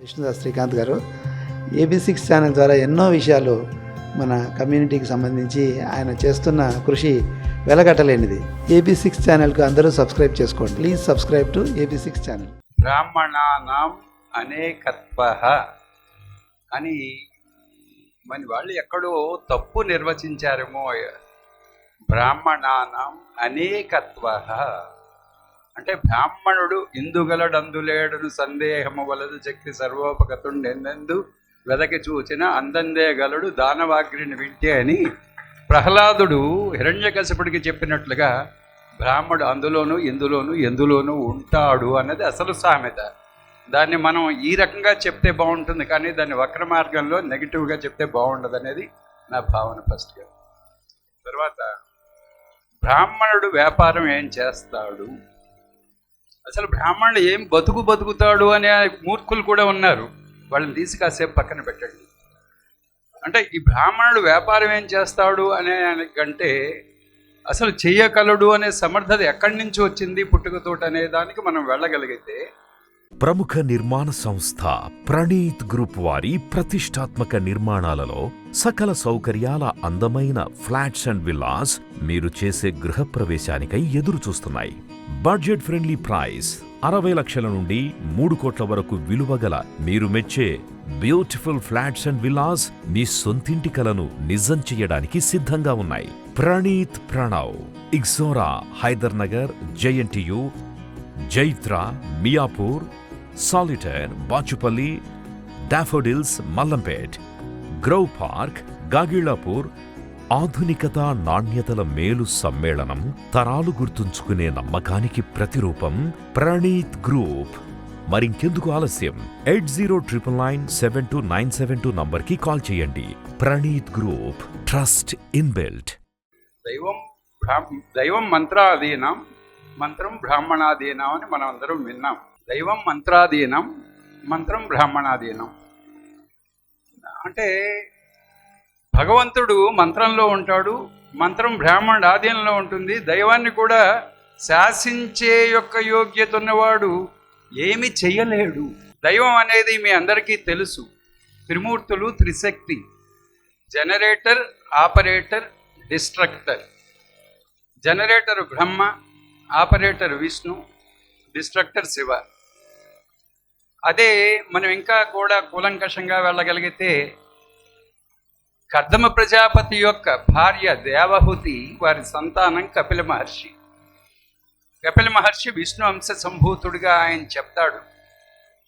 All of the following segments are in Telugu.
విష్ణుదాస్ శ్రీకాంత్ గారు ఏబీ సిక్స్ ఛానల్ ద్వారా ఎన్నో విషయాలు మన కమ్యూనిటీకి సంబంధించి ఆయన చేస్తున్న కృషి వెలగట్టలేనిది. ఏబీ సిక్స్ ఛానల్కు అందరూ సబ్స్క్రైబ్ చేసుకోండి. Please subscribe to AB six channel. బ్రాహ్మణానాం అనేకత్వ. అని మన వాళ్ళు ఎక్కడో తప్పు నిర్వచించారేమో. బ్రాహ్మణానాం అనేకత్వ. అంటే బ్రాహ్మణుడు ఇందుగలడందులేడును సందేహము వలదు శక్తి సర్వోపగతుండెందు వెదకి చూచిన అందందే గలడు దానవాగ్రిని వింటే అని ప్రహ్లాదుడు హిరణ్యకశపుడికి చెప్పినట్లుగా బ్రాహ్మడు అందులోను ఇందులోను ఎందులోనూ ఉంటాడు అన్నది అసలు సామెత. దాన్ని మనం ఈ రకంగా చెప్తే బాగుంటుంది కానీ దాన్ని వక్ర మార్గంలో నెగిటివ్గా చెప్తే బాగుండదు అనేది నా భావన ఫస్ట్గా తర్వాత బ్రాహ్మణుడు వ్యాపారం ఏం చేస్తాడు? అసలు బ్రాహ్మణుడు ఏం బతుకు బతుకుతాడు అనే మూర్ఖులు కూడా ఉన్నారు. వాళ్ళని తీసి కాసేపు పక్కన పెట్టండి. అంటే ఈ బ్రాహ్మణుడు వ్యాపారం ఏం చేస్తాడు అనే కంటే అసలు చెయ్యగలడు అనే సమర్థత ఎక్కడి నుంచి వచ్చింది పుట్టుకతోటి అనే దానికి మనం వెళ్ళగలిగితే? ప్రముఖ నిర్మాణ సంస్థ ప్రణీత్ గ్రూప్ వారి ప్రతిష్టాత్మక నిర్మాణాలలో సకల సౌకర్యాల అందమైన ఫ్లాట్స్ అండ్ విల్లాస్ మీరు చేసే గృహప్రవేశానికై ఎదురు చూస్తున్నాయి బడ్జెట్ ఫ్రెండ్లీ ప్రైస్ అరవై లక్షల నుండి మూడు కోట్ల వరకు విలువగల మీరు మెచ్చే బ్యూటిఫుల్ ఫ్లాట్స్ అండ్ విల్లాస్ మీ సొంతింటి కలను నిజం చేయడానికి సిద్ధంగా ఉన్నాయి. Praneeth Pranav Ixora Hyder Nagar JNTU Jaitra Miyapur solitaire Bachupally daffodils Mallampet grove park Gagillapur ఆధునికత నాణ్యతల మేలు సమ్మేళనం తరాలు గుర్తుంచుకునే నమ్మకానికి ప్రతిరూపం ప్రణీత్ గ్రూప్. మరింకెందుకు ఆలస్యం? Eight zero triple nine seven two nine seven two నంబర్కి కాల్ చేయండి. Praneeth group trust inbuilt. దైవం దైవం మంత్రాధీనం మంత్రం బ్రాహ్మణాధీనం అని మనం అందరం విన్నాం. దైవం మంత్రాధీనం మంత్రం బ్రాహ్మణాధీనం. అంటే భగవంతుడు మంత్రంలో ఉంటాడు మంత్రం బ్రాహ్మణుడు ఆధీనంలో ఉంటుంది దైవాన్ని కూడా శాసించే యొక్క యోగ్యత ఉన్నవాడు ఏమి చేయలేడు దైవం అనేది మీ అందరికీ తెలుసు. త్రిమూర్తులు త్రిశక్తి. Generator operator destructor. Generator Brahma operator Vishnu destructor Shiva. అదే మనం ఇంకా కూడా కూలంకషంగా వెళ్ళగలిగితే కర్దమ ప్రజాపతి యొక్క భార్య దేవహుతి వారి సంతానం కపిల మహర్షి. కపిల మహర్షి విష్ణు అంశ సంభూతుడిగా ఆయన చెప్తాడు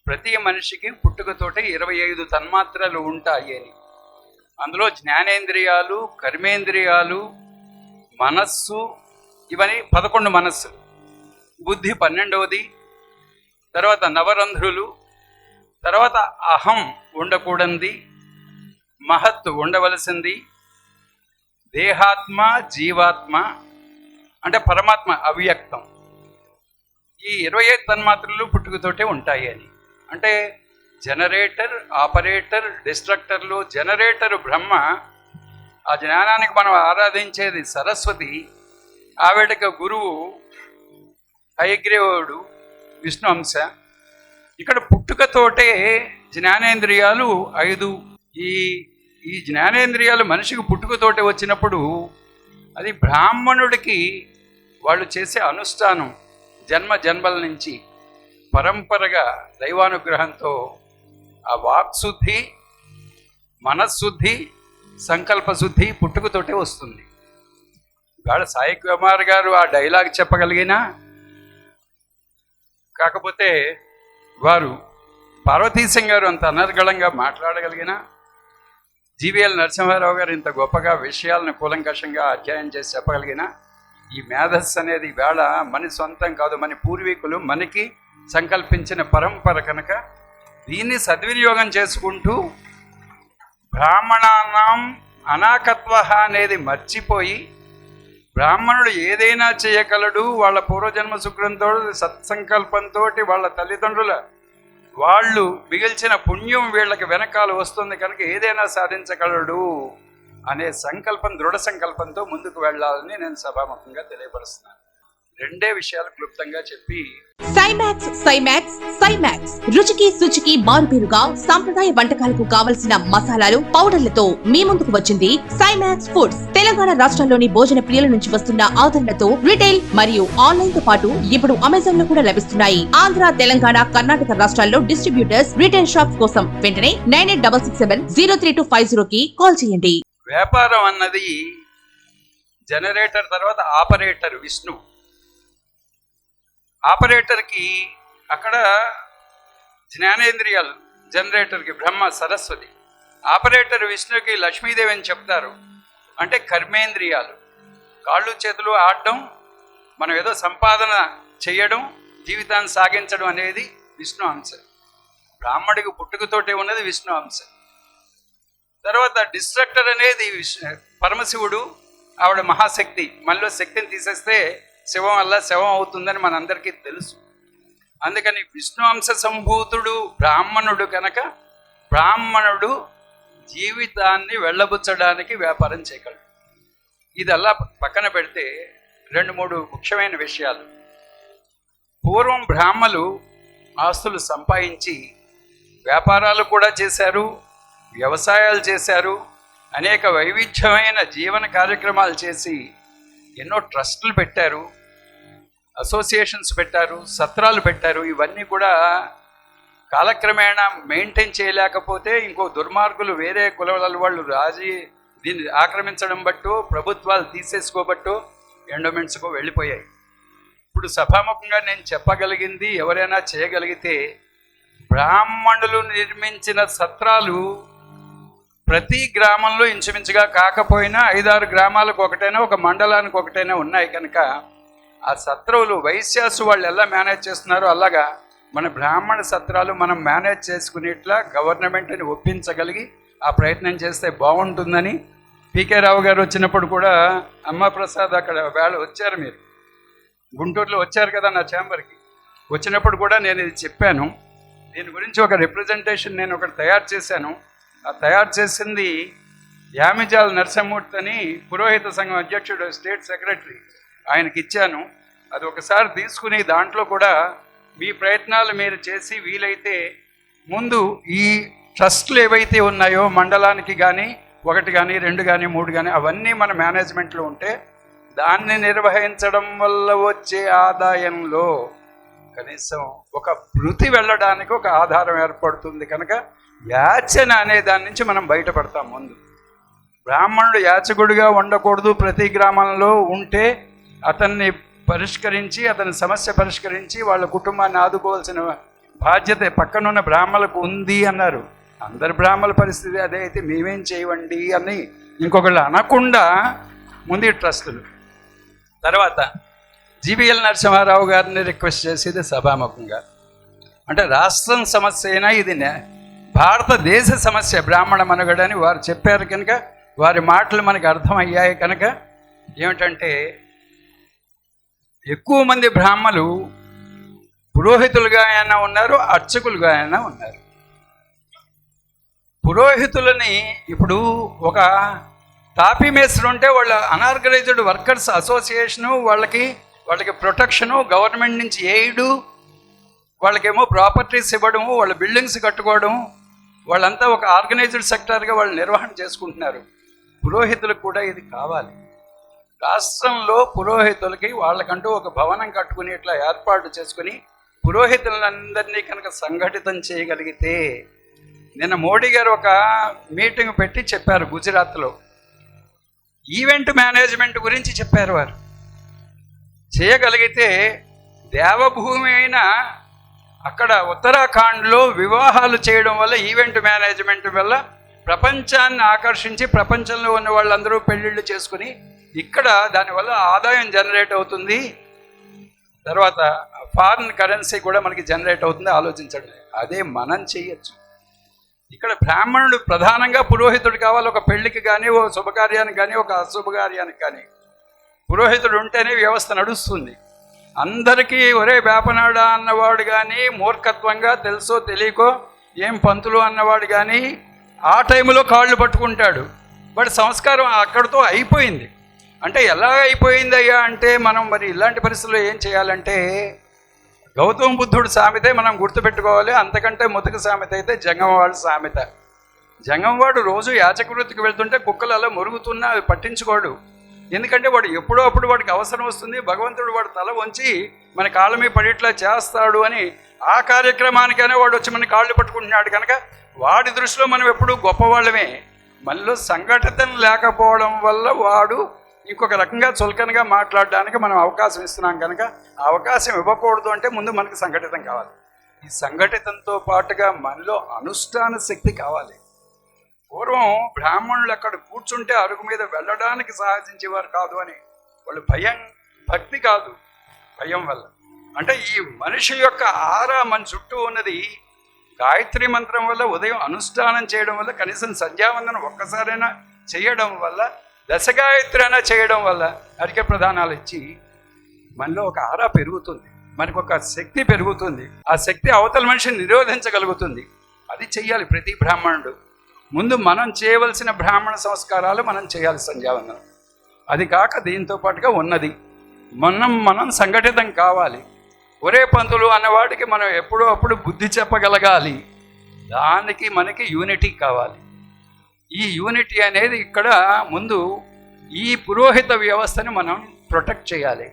ప్రతి మనిషికి పుట్టుకతోటే ఇరవై ఐదు తన్మాత్రలు ఉంటాయి అని. అందులో జ్ఞానేంద్రియాలు కర్మేంద్రియాలు మనస్సు ఇవన్నీ పదకొండు మనస్సు. బుద్ధి పన్నెండవది తర్వాత నవరంధ్రులు తర్వాత అహం ఉండకూడంది మహత్తు ఉండవలసింది. దేహాత్మ జీవాత్మ అంటే పరమాత్మ అవ్యక్తం. ఈ ఇరవై ఐదు తన్మాత్రలు పుట్టుకతోటే ఉంటాయి అని. అంటే జనరేటర్ ఆపరేటర్ డిస్ట్రక్టర్లు జనరేటర్ బ్రహ్మ ఆ జ్ఞానానికి మనం ఆరాధించేది సరస్వతి ఆవిడకి గురువు హయగ్రీవుడు విష్ణు అంశ ఇక్కడ పుట్టుకతోటే జ్ఞానేంద్రియాలు ఐదు. ఈ ఈ జ్ఞానేంద్రియాలు మనిషికి పుట్టుకతోటే వచ్చినప్పుడు అది బ్రాహ్మణుడికి వాళ్ళు చేసే అనుష్ఠానం జన్మ జన్మల నుంచి పరంపరగా దైవానుగ్రహంతో ఆ వాక్శుద్ధి మనశుద్ధి సంకల్పశుద్ధి పుట్టుకతోటే వస్తుంది. ఇవాళ సాయి కుమార్ గారు ఆ డైలాగ్ చెప్పగలిగినా? కాకపోతే వారు పార్వతీశం గారు అంత అనర్గళంగా మాట్లాడగలిగిన? జీవీఎల్ నరసింహారావు గారు ఇంత గొప్పగా విషయాలను కూలంకషంగా అధ్యయనం చేసి చెప్పగలిగిన ఈ మేధస్సు అనేది వేళ మన సొంతం కాదు మన పూర్వీకులు మనకి సంకల్పించిన పరంపర కనుక దీన్ని సద్వినియోగం చేసుకుంటూ బ్రాహ్మణానం అనాకత్వ అనేది మర్చిపోయి బ్రాహ్మణుడు ఏదైనా చేయగలడు వాళ్ళ పూర్వజన్మ శుక్రంతో సత్సంకల్పంతో వాళ్ళ తల్లిదండ్రుల వాళ్ళు మిగిల్చిన పుణ్యం వీళ్ళకి వెనకాల వస్తుంది కనుక ఏదైనా సాధించగలడు అనే సంకల్పం దృఢ సంకల్పంతో ముందుకు వెళ్ళాలని నేను సభాముఖంగా తెలియపరుస్తున్నాను. రెండే విషయాలు క్లుప్తంగా చెప్పి సైమాక్స్ సైమాక్స్ సైమాక్స్ రుచికి శుచికి మారుపేరుగా సాంప్రదాయ వంటకాలకు కావలసిన మసాలాలు పౌడర్లతో మీ ముందుకు వచ్చింది సైమాక్స్ ఫుడ్స్ తెలంగాణ రాష్ట్రంలోని భోజన ప్రియుల నుంచి వస్తున్న ఆదరణతో రిటైల్ మరియు ఆన్లైన్తో పాటు ఇప్పుడు అమెజాన్లో కూడా లభిస్తున్నాయి. ఆంధ్ర తెలంగాణ కర్ణాటక రాష్ట్రాల్లో డిస్ట్రిబ్యూటర్స్ రిటైల్ షాప్స్ కోసం వెంటనే nine eight double six seven zero three two five zero కి కాల్ చేయండి. వ్యాపారం అన్నది జనరేటర్ తర్వాత ఆపరేటర్ విష్ణు. ఆపరేటర్కి అక్కడ జ్ఞానేంద్రియాలు జనరేటర్కి బ్రహ్మ సరస్వతి. ఆపరేటర్ విష్ణుకి లక్ష్మీదేవి అని చెప్తారు. అంటే కర్మేంద్రియాలు. కాళ్ళు చేతులు ఆడడం మనం ఏదో సంపాదన చేయడం జీవితాన్ని సాగించడం అనేది విష్ణు అంశ. బ్రాహ్మడికి పుట్టుకతోటే ఉన్నది విష్ణు అంశ. తర్వాత డిస్ట్రక్టర్ అనేది విష్ణు పరమశివుడు ఆవిడ మహాశక్తి. మనలో శక్తిని తీసేస్తే శివం వల్ల శవం అవుతుందని మనందరికీ తెలుసు. అందుకని విష్ణువంశ సంభూతుడు బ్రాహ్మణుడు కనుక బ్రాహ్మణుడు జీవితాన్ని వెళ్ళబుచ్చడానికి వ్యాపారం చేయగలడు. ఇదల్లా పక్కన పెడితే రెండు మూడు ముఖ్యమైన విషయాలు. పూర్వం బ్రాహ్మలు ఆస్తులు సంపాదించి వ్యాపారాలు కూడా చేశారు వ్యవసాయాలు చేశారు అనేక వైవిధ్యమైన జీవన కార్యక్రమాలు చేసి ఎన్నో ట్రస్టులు పెట్టారు అసోసియేషన్స్ పెట్టారు సత్రాలు పెట్టారు. ఇవన్నీ కూడా కాలక్రమేణా మెయింటైన్ చేయలేకపోతే ఇంకో దుర్మార్గులు వేరే కులాల వాళ్ళు రాజీ దీన్ని ఆక్రమించడం బట్టో ప్రభుత్వాలు తీసేసుకోబట్టు ఎండోమెంట్స్కు వెళ్ళిపోయాయి. ఇప్పుడు సభాముఖంగా నేను చెప్పగలిగింది ఎవరైనా చేయగలిగితే బ్రాహ్మణులు నిర్మించిన సత్రాలు ప్రతి గ్రామంలో ఇంచుమించుగా కాకపోయినా ఐదారు గ్రామాలకు ఒకటైనా ఒక మండలానికి ఒకటైనా ఉన్నాయి కనుక ఆ సత్రవులు వైశ్యాసు వాళ్ళు ఎలా మేనేజ్ చేస్తున్నారో అలాగా మన బ్రాహ్మణ సత్రాలు మనం మేనేజ్ చేసుకునేట్లా గవర్నమెంట్ని ఒప్పించగలిగి ఆ ప్రయత్నం చేస్తే బాగుంటుందని పీకే రావు గారు వచ్చినప్పుడు కూడా అమ్మ ప్రసాద్ అక్కడ వేళ వచ్చారు మీరు. గుంటూరులో వచ్చారు కదా నా ఛాంబర్కి. వచ్చినప్పుడు కూడా నేను ఇది చెప్పాను. దీని గురించి ఒక రిప్రజెంటేషన్ నేను ఒకటి తయారు చేశాను. తయారు చేసింది యామిజాల్ నరసింహమూర్తి అని పురోహిత సంఘం అధ్యక్షుడు స్టేట్ సెక్రటరీ ఆయనకి ఇచ్చాను. అది ఒకసారి తీసుకుని దాంట్లో కూడా మీ ప్రయత్నాలు మీరు చేసి వీలైతే ముందు ఈ ట్రస్ట్లు ఏవైతే ఉన్నాయో మండలానికి కానీ ఒకటి కానీ రెండు కానీ మూడు కానీ అవన్నీ మన మేనేజ్మెంట్లో ఉంటే దాన్ని నిర్వహించడం వల్ల వచ్చే ఆదాయంలో కనీసం ఒక వృత్తి వెళ్ళడానికి ఒక ఆధారం ఏర్పడుతుంది కనుక యాచన అనే దాని నుంచి మనం బయటపడతాం ముందు. బ్రాహ్మణుడు యాచకుడిగా ఉండకూడదు ప్రతి గ్రామంలో ఉంటే అతన్ని పరిష్కరించి అతని సమస్య పరిష్కరించి వాళ్ళ కుటుంబాన్ని ఆదుకోవాల్సిన బాధ్యత పక్కనున్న బ్రాహ్మణులకు ఉంది అన్నారు. అందరు బ్రాహ్మణుల పరిస్థితి అదే అయితే మేమేం చేయవండి అని ఇంకొకళ్ళు అనకుండా ముందు ట్రస్టులు. తర్వాత జీబీఎల్ నరసింహారావు గారిని రిక్వెస్ట్ చేసేది సభాముఖంగా. అంటే రాష్ట్రం సమస్య అయినా ఇది భారతదేశ సమస్య బ్రాహ్మణ మనుగడని వారు చెప్పారు కనుక వారి మాటలు మనకు అర్థమయ్యాయి కనుక ఏమిటంటే ఎక్కువ మంది బ్రాహ్మలు పురోహితులుగా అయినా ఉన్నారు అర్చకులుగా అయినా ఉన్నారు. పురోహితులని ఇప్పుడు ఒక తాపీ మేస్త్రి ఉంటే వాళ్ళ అనార్గనైజ్డ్ వర్కర్స్ అసోసియేషను వాళ్ళకి వాళ్ళకి ప్రొటెక్షను గవర్నమెంట్ నుంచి ఎయిడు వాళ్ళకేమో ప్రాపర్టీస్ ఇవ్వడము వాళ్ళ బిల్డింగ్స్ కట్టుకోవడం వాళ్ళంతా ఒక ఆర్గనైజ్డ్ సెక్టార్గా వాళ్ళు నిర్వహణ చేసుకుంటున్నారు. పురోహితులకు కూడా ఇది కావాలి. రాష్ట్రంలో పురోహితులకి వాళ్ళకంటూ ఒక భవనం కట్టుకుని ఇట్లా ఏర్పాటు చేసుకుని పురోహితులందరినీ కనుక సంఘటితం చేయగలిగితే నిన్న మోడీ గారు ఒక మీటింగ్ పెట్టి చెప్పారు గుజరాత్లో. ఈవెంట్ మేనేజ్మెంట్ గురించి చెప్పారు వారు. చేయగలిగితే దేవభూమి అయిన అక్కడ ఉత్తరాఖండ్లో వివాహాలు చేయడం వల్ల ఈవెంట్ మేనేజ్మెంట్ వల్ల ప్రపంచాన్ని ఆకర్షించి ప్రపంచంలో ఉన్న వాళ్ళందరూ పెళ్ళిళ్ళు చేసుకుని ఇక్కడ దానివల్ల ఆదాయం జనరేట్ అవుతుంది. తర్వాత ఫారిన్ కరెన్సీ కూడా మనకి జనరేట్ అవుతుంది ఆలోచించండి. అదే మనం చేయొచ్చు. ఇక్కడ బ్రాహ్మణుడు ప్రధానంగా పురోహితుడు కావాలి ఒక పెళ్ళికి కానీ ఒక శుభకార్యానికి కానీ ఒక అశుభకార్యానికి కానీ. పురోహితుడు ఉంటేనే వ్యవస్థ నడుస్తుంది. అందరికీ ఒరే వేపనాడా అన్నవాడు కానీ మూర్ఖత్వంగా తెలుసో తెలియకో ఏం పంతులు అన్నవాడు కానీ ఆ టైంలో కాళ్ళు పట్టుకుంటాడు. బట్ సంస్కారం అక్కడితో అయిపోయింది. అంటే ఎలా అయిపోయిందయ్యా అంటే మనం మరి ఇలాంటి పరిస్థితుల్లో ఏం చేయాలంటే గౌతమ బుద్ధుడు సామెతే మనం గుర్తుపెట్టుకోవాలి. అంతకంటే ముతక సామెత అయితే జంగమవాడు సామెత. జంగంవాడు రోజు యాచకృతికి వెళ్తుంటే కుక్కలు అలా మురుగుతున్నా అవి పట్టించుకోడు. ఎందుకంటే వాడు ఎప్పుడో అప్పుడు వాడికి అవసరం వస్తుంది. భగవంతుడు వాడు తల వంచి మన కాళ్ళ మీద పడేట్లా చేస్తాడు అని ఆ కార్యక్రమానికైనా వాడు వచ్చి మన కాళ్ళు పట్టుకుంటున్నాడు కనుక వాడి దృష్టిలో మనం ఎప్పుడూ గొప్పవాళ్ళమే. మనలో సంఘటితం లేకపోవడం వల్ల వాడు ఇంకొక రకంగా చులకనగా మాట్లాడడానికి మనం అవకాశం ఇస్తున్నాం కనుక ఆ అవకాశం ఇవ్వకూడదు అంటే ముందు మనకి సంఘటితం కావాలి. ఈ సంఘటితంతో పాటుగా మనలో అనుష్ఠాన శక్తి కావాలి. పూర్వం బ్రాహ్మణులు అక్కడ కూర్చుంటే అరుగు మీద వెళ్ళడానికి సాహసించేవారు కాదు అని. వాళ్ళు భయం భక్తి కాదు భయం వల్ల. అంటే ఈ మనిషి యొక్క ఆరా మన చుట్టూ ఉన్నది గాయత్రి మంత్రం వల్ల ఉదయం అనుష్ఠానం చేయడం వల్ల కనీసం సంధ్యావందనం ఒక్కసారైనా చేయడం వల్ల దశగాయత్రి అయినా చేయడం వల్ల అరిక ప్రధానాలు ఇచ్చి మనలో ఒక ఆరా పెరుగుతుంది. మనకు ఒక శక్తి పెరుగుతుంది. ఆ శక్తి అవతల మనిషిని నిరోధించగలుగుతుంది. అది చెయ్యాలి ప్రతి బ్రాహ్మణుడు. ముందు మనం చేయవలసిన బ్రాహ్మణ సంస్కారాలు మనం చేయాలి సంధ్యావందనం. అది కాక దీంతో పాటుగా ఉన్నది. మనం మనం సంఘటితం కావాలి. ఒరే పంతులు అన్నవాడికి మనం ఎప్పుడో అప్పుడు బుద్ధి చెప్పగలగాలి. దానికి మనకి యూనిటీ కావాలి. ఈ యూనిటీ అనేది ఇక్కడ ముందు ఈ పురోహిత వ్యవస్థని మనం ప్రొటెక్ట్ చేయాలి.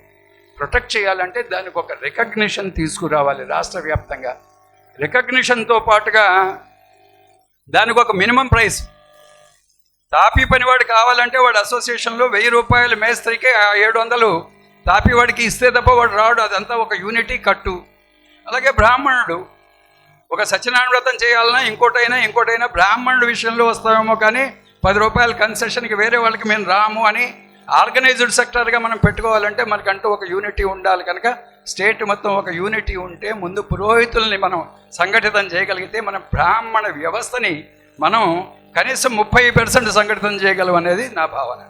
ప్రొటెక్ట్ చేయాలంటే దానికి ఒక రికగ్నిషన్ తీసుకురావాలి రాష్ట్ర వ్యాప్తంగా. రికగ్నిషన్తో పాటుగా దానికి ఒక మినిమం ప్రైస్. తాపీ పనివాడు కావాలంటే వాడు అసోసియేషన్లో వెయ్యి రూపాయలు మేస్త్రికి ఏడు వందలు తాపీ వాడికి ఇస్తే తప్ప వాడు రాడు. అదంతా ఒక యూనిటీ కట్టు. అలాగే బ్రాహ్మణుడు. ఒక సత్యనారాయణ వ్రతం చేయాలన్నా ఇంకోటైనా ఇంకోటైనా బ్రాహ్మణుడు విషయంలో వస్తామేమో కానీ పది రూపాయల కన్సెషన్కి వేరే వాళ్ళకి మేము రాము అని ఆర్గనైజ్డ్ సెక్టర్గా మనం పెట్టుకోవాలంటే మనకంటూ ఒక యూనిటీ ఉండాలి కనుక స్టేట్ మొత్తం ఒక యూనిటీ ఉంటే ముందు పురోహితుల్ని మనం సంఘటితం చేయగలిగితే మన బ్రాహ్మణ వ్యవస్థని మనం కనీసం ముప్పై పర్సెంట్ సంఘటితం చేయగలం అనేది నా భావన.